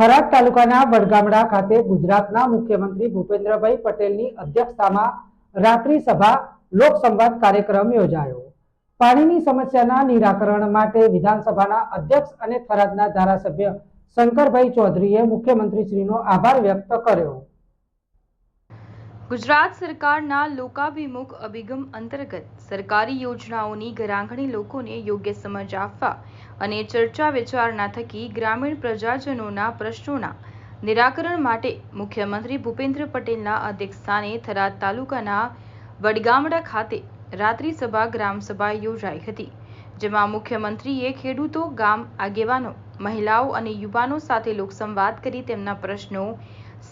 થરાદ તાલુકાના વડગામડા ખાતે ગુજરાતના મુખ્યમંત્રી ભૂપેન્દ્રભાઈ પટેલની અધ્યક્ષતામાં રાત્રિ સભા લોકસંવાદ કાર્યક્રમ યોજાયો. પાણીની સમસ્યાના નિરાકરણ માટે વિધાનસભાના અધ્યક્ષ અને થરાદના ધારાસભ્ય શંકરભાઈ ચૌધરીએ મુખ્યમંત્રીશ્રીનો આભાર વ્યક્ત કર્યો. ગુજરાત સરકારના લોકાભિમુખ અભિગમ અંતર્ગત સરકારી યોજનાઓની ઘરાઘણી લોકોને યોગ્ય સમજ આપવા અને ચર્ચા વિચારણા થકી ગ્રામીણ પ્રજાજનોના પ્રશ્નોના નિરાકરણ માટે મુખ્યમંત્રી ભૂપેન્દ્ર પટેલના અધ્યક્ષસ્થાને થરાદ તાલુકાના વડગામડા ખાતે રાત્રિ સભા ગ્રામસભા યોજાઈ હતી, જેમાં મુખ્યમંત્રીએ ખેડૂતો, ગામ આગેવાનો, મહિલાઓ અને યુવાનો સાથે લોકસંવાદ કરી તેમના પ્રશ્નો,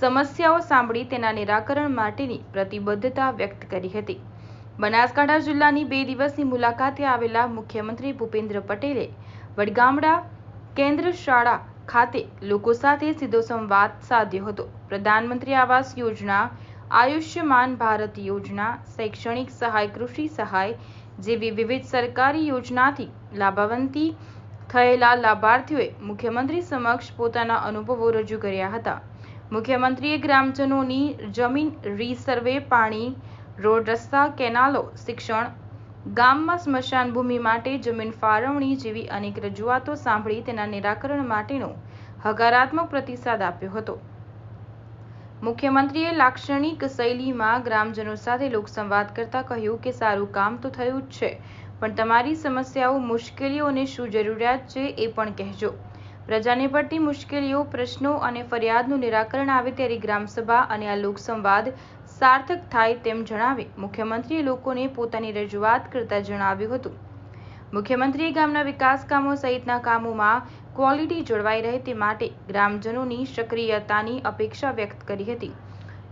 સમસ્યાઓ સાંભળી તેના નિરાકરણ માટેની પ્રતિબદ્ધતા વ્યક્ત કરી હતી. બનાસકાંઠા જિલ્લાની બે દિવસની મુલાકાતે આવેલા મુખ્યમંત્રી ભૂપેન્દ્ર પટેલે વડગામડા કેન્દ્ર શાળા ખાતે લોકો સાથે સીધો સંવાદ સાધ્યો હતો. પ્રધાનમંત્રી આવાસ યોજના, આયુષ્યમાન ભારત યોજના, શૈક્ષણિક સહાય, કૃષિ સહાય જેવી વિવિધ સરકારી યોજનાથી લાભાવંતી થયેલા લાભાર્થીઓએ મુખ્યમંત્રી સમક્ષ પોતાના અનુભવો રજૂ કર્યા હતા. મુખ્યમંત્રીએ ગ્રામજનોની જમીન રીસર્વે, પાણી રોડ, રસ્તા, કેનાલો, શિક્ષણ, ગામમાં સ્મશાન ભૂમિ માટે જમીન ફાળવણી જેવી અનેક રજૂઆતો સાંભળી તેના નિરાકરણ માટેનો હકારાત્મક પ્રતિસાદ આપ્યો હતો. મુખ્યમંત્રીએ લાક્ષણિક શૈલીમાં ગ્રામજનો સાથે લોકસંવાદ કરતા કહ્યું કે, સારું કામ તો થયું જ છે, પણ તમારી સમસ્યાઓ મુશ્કેલીઓ અને શું જરૂરિયાત છે એ પણ કહેજો. પ્રજાને પડતી મુશ્કેલીઓ, પ્રશ્નો અને ફરિયાદનું નિરાકરણ આવે ત્યારે ગ્રામસભા અને આ લોકસંવાદ સાર્થક થાય તેમ જણાવી મુખ્યમંત્રીએ લોકોને પોતાની રજૂઆત કરતા જણાવ્યું હતું. મુખ્યમંત્રીએ ગામના વિકાસ કામો સહિતના કામોમાં ક્વોલિટી જળવાઈ રહે તે માટે ગ્રામજનોની સક્રિયતાની અપેક્ષા વ્યક્ત કરી હતી.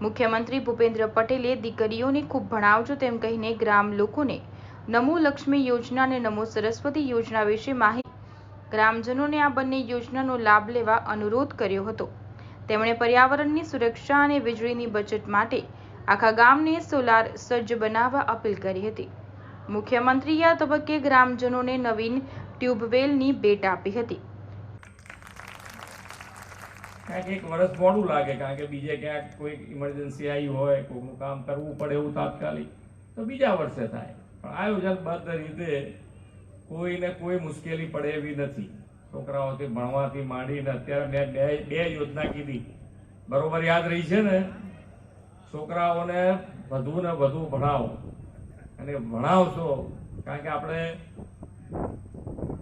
મુખ્યમંત્રી ભૂપેન્દ્ર પટેલે દીકરીઓને ખૂબ ભણાવજો તેમ કહીને ગ્રામ લોકોને નમો લક્ષ્મી યોજના અને નમો સરસ્વતી યોજના વિશે માહિતી ગ્રામજનોને આ બંને યોજનાનો લાભ લેવા અનુરોધ કર્યો હતો. તેમણે પર્યાવરણની સુરક્ષા અને વીજળીની બચત માટે આખા ગામને સોલાર સજ્જ બનાવવા અપીલ કરી હતી. મુખ્યમંત્રીએ આ તબક્કે ગ્રામજનોને નવીન ટ્યુબવેલની ભેટ આપી હતી. ક્યાંક એક વર્ષ મોડું લાગે કારણ કે બીજે ક્યાંક કોઈ ઇમરજન્સી આવી હોય કોઈનું કામ કરવું પડે એવું તાત્કાલિક, તો બીજા વર્ષે થાય. પણ આયોજનબદ્ધ રીતે કોઈને કોઈ મુશ્કેલી પડે એવી નથી. છોકરાઓથી ભણવાથી માંડીને અત્યારે મેં બે બે યોજના કીધી. બરોબર યાદ રહી છે ને? છોકરાઓને વધુ ને વધુ ભણાવો. અને ભણાવશો, કારણ કે આપણે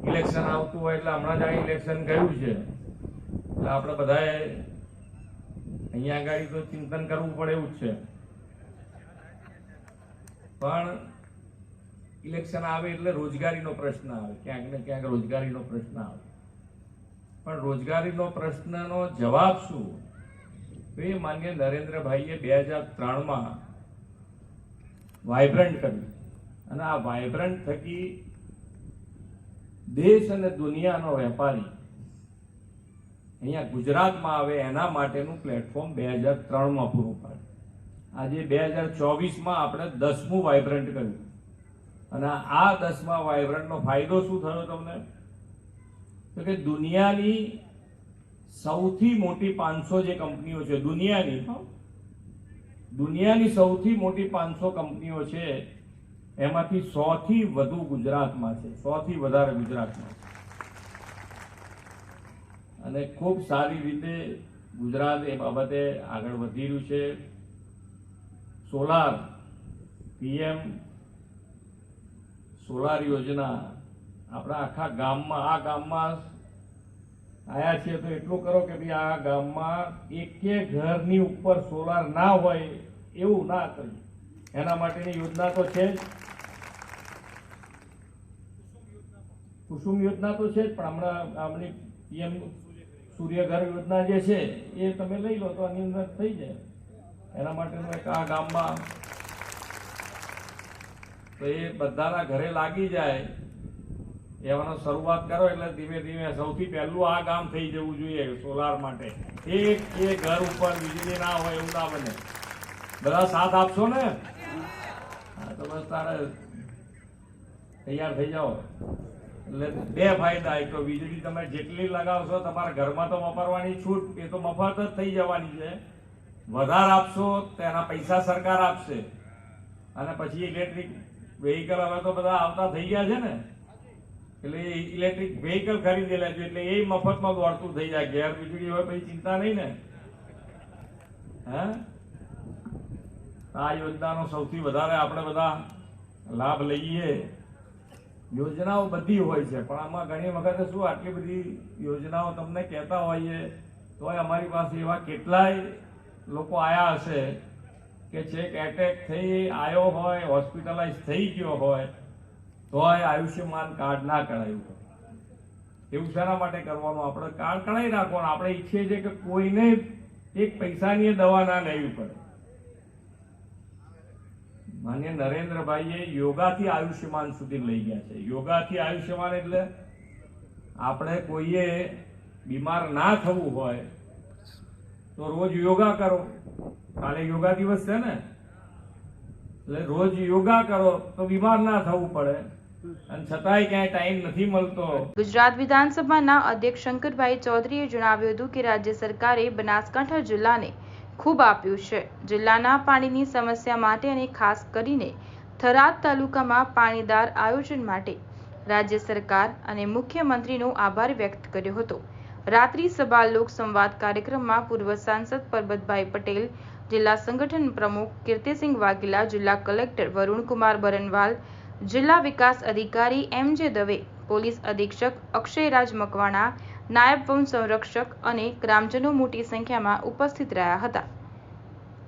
ઇલેક્શન આવતું હોય એટલે હમણાં જ આ ઇલેક્શન ગયું છે. એટલે આપણે બધાએ અહીંયા આગળ તો ચિંતન કરવું પડે એવું જ છે. પણ ઇલેક્શન આવે એટલે રોજગારીનો પ્રશ્ન આવે. ક્યાંક ને ક્યાંક રોજગારીનો પ્રશ્ન આવે. પણ રોજગારીનો પ્રશ્નનો જવાબ શું? તો એ માન્ય નરેન્દ્રભાઈએ બે હજાર ત્રણમાં વાયબ્રન્ટ કર્યું. અને આ વાયબ્રન્ટ થકી દેશ અને દુનિયાનો વેપારી અહીંયા ગુજરાતમાં આવે એના માટેનું પ્લેટફોર્મ બે હજાર ત્રણમાં પૂરું પાડ્યું. આજે બે હજાર ચોવીસમાં આપણે દસમું વાઇબ્રન્ટ કર્યું. અને આ દસમા વાયબ્રન્ટનો ફાયદો શું થયો તમને? તો કે દુનિયાની સૌથી મોટી પાંચસો જે કંપનીઓ છે દુનિયાની દુનિયાની સૌથી મોટી પાંચસો કંપનીઓ છે એમાંથી સોથી વધુ ગુજરાતમાં છે સોથી વધારે ગુજરાતમાં અને ખૂબ સારી રીતે ગુજરાત એ બાબતે આગળ વધી રહ્યું છે. સોલાર પીએમ સોલાર યોજના આપણા આખા ગામમાં આ ગામમાં આયા છીએ તો એટલું કરો કે ભાઈ આ ગામમાં એકે ઘરની ઉપર સોલાર ના હોય એવું ના કરીએ. એના માટેની યોજના તો છે કુસુમ યોજના તો છે જ, પણ હમણાં આપણી પીએમ સૂર્યઘર યોજના જે છે એ તમે લઈ લો તો આની અંદર થઈ જાય. એના માટેનું એક આ ગામમાં. તો એ બધાના ઘરે લાગી જાય. એવાનો શરૂઆત કરો એટલે ધીમે ધીમે સૌથી પહેલું આ કામ થઈ જવું જોઈએ સોલાર માટે. એક એ ઘર ઉપર વીજળી ના હોય એવું ના બને. બધા સાથ આપશો ને? તો બસ તારે તૈયાર થઈ જાઓ. એટલે બે ફાયદા, એક તો વીજળી તમે જેટલી લગાવશો, તમારા ઘરમાં તો વાપરવાની છૂટ, એ તો મફત જ થઈ જવાની છે. વધારે આપશો, તેના પૈસા સરકાર આપશે. અને પછી ઇલેક્ટ્રિક વેહિકલ હવે તો બધા આવતા થઈ ગયા છે ને. એટલે ઇલેક્ટ્રિક વેહિકલ ખરીદેલા છે એટલે એ મફતમાં દોડતું થઈ જાય. ઘેર વીજળી હોય પછી ચિંતા નહીં ને. હા? આ યોજનાનો સૌથી વધારે આપણે બધા લાભ લઈએ. યોજનાઓ બધી હોય છે, પણ આમાં ઘણી વખત શું આટલી બધી યોજનાઓ તમને કહેતા હોઈએ, તોય અમારી પાસે એવા કેટલાય લોકો આયા હશે કે છેક એટેક થઈ આવ્યો હોય હોસ્પિટલાઇઝ થઈ ગયો હોય તોય આયુષ્યમાન કાર્ડ ના કરાયું એવું શાના માટે કરવાનું આપણે? કાર્ડ કઢાવી રાખવાનું આપણે ઈચ્છીએ છીએ કે કોઈને એક પૈસાની દવા ના લેવી પડે. માન્ય નરેન્દ્રભાઈએ યોગાથી આયુષ્યમાન સુધી લઈ ગયા છે. યોગાથી આયુષ્યમાન એટલે આપણે કોઈએ બીમાર ના થવું હોય તો રોજ યોગા કરો. કાલે યોગા દિવસ છે ને? એટલે રોજ યોગા કરો તો બીમાર ના થવું પડે. અને છતાંય ગુજરાત વિધાનસભાના અધ્યક્ષ શંકરભાઈ ચૌધરીએ જણાવ્યું હતું કે રાજ્ય સરકારે બનાસકાંઠા જિલ્લાને ખૂબ આપ્યું છે. જિલ્લાના પાણીની સમસ્યા માટે અને ખાસ કરીને થરાદ તાલુકામાં પાણીદાર આયોજન માટે રાજ્ય સરકાર અને મુખ્યમંત્રીનો આભાર વ્યક્ત કર્યો હતો. રાત્રિ સભા લોક સંવાદ કાર્યક્રમમાં પૂર્વ સાંસદ પરબતભાઈ પટેલ, જિલ્લા સંગઠન પ્રમુખ કીર્તિસિંહ વાઘેલા, જિલ્લા કલેક્ટર વરુણકુમાર બરનવાલ જિલ્લા વિકાસ અધિકારી એમ જે દવે, પોલીસ અધિક્ષક અક્ષયરાજ મકવાણા, નાયબ વન સંરક્ષક અને ગ્રામજનો મોટી સંખ્યામાં ઉપસ્થિત રહ્યા હતા.